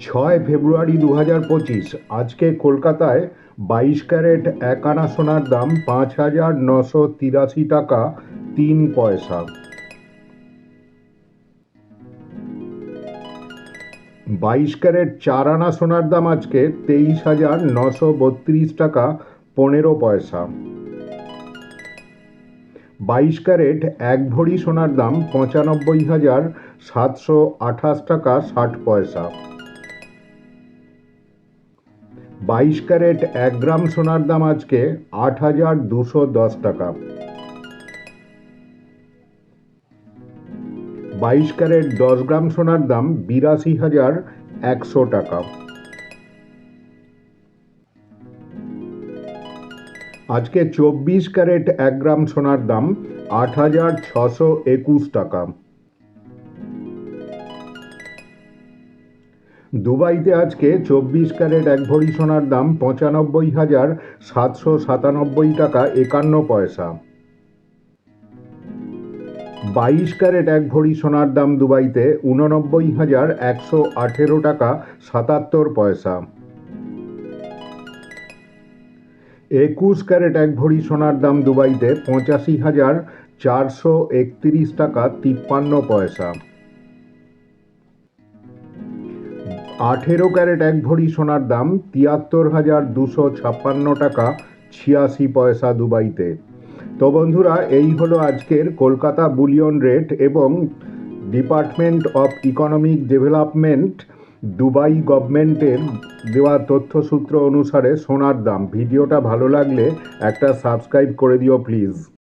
ছয় ফেব্রুয়ারি দু হাজার পঁচিশ, আজকে কলকাতায় বাইশ ক্যারেট এক আনা সোনার দাম পাঁচ হাজার নশো তিরাশি টাকা, তিন পয়সা। বাইশ ক্যারেট চার আনা সোনার দাম আজকে তেইশ হাজার নশো বত্রিশ টাকা, পনেরো পয়সা। বাইশ ক্যারেট এক ভরি সোনার দাম পঁচানব্বই হাজার সাতশো আঠাশ টাকা, ষাট পয়সা। বাইশ ক্যারেট এক গ্রাম সোনার দাম আজকে আট হাজার দুশো দশ টাকা। বাইশ ক্যারেট দশ গ্রাম সোনার দাম বিরাশি হাজার একশো টাকা। আজকে চব্বিশ ক্যারেট এক গ্রাম সোনার দাম আট হাজার ছশো একুশ টাকা। দুবাইতে আজকে চব্বিশ ক্যারেট এক ভরি সোনার দাম পঁচানব্বই হাজার সাতশো সাতানব্বই টাকা একান্ন পয়সা। বাইশ ক্যারেট এক ভরি সোনার দাম দুবাইতে উননব্বই হাজার একশো আঠেরো টাকা সাতাত্তর পয়সা। একুশ ক্যারেট এক ভরি সোনার দাম দুবাইতে পঁচাশি হাজার চারশো একত্রিশ টাকা তিপ্পান্ন পয়সা। আঠেরো ক্যারেট এক ভরি সোনার দাম, তিয়াত্তর হাজার দুশো ছাপ্পান্ন টাকা, ছিয়াশি পয়সা দুবাইতে। তো বন্ধুরা, এই হলো আজকের কলকাতা বুলিয়ন রেট এবং department of economic development, Dubai গভর্নমেন্টের দেওয়া তথ্যসূত্র অনুসারে সোনার দাম। ভিডিওটা ভালো লাগলে একটা সাবস্ক্রাইব করে দিও প্লিজ।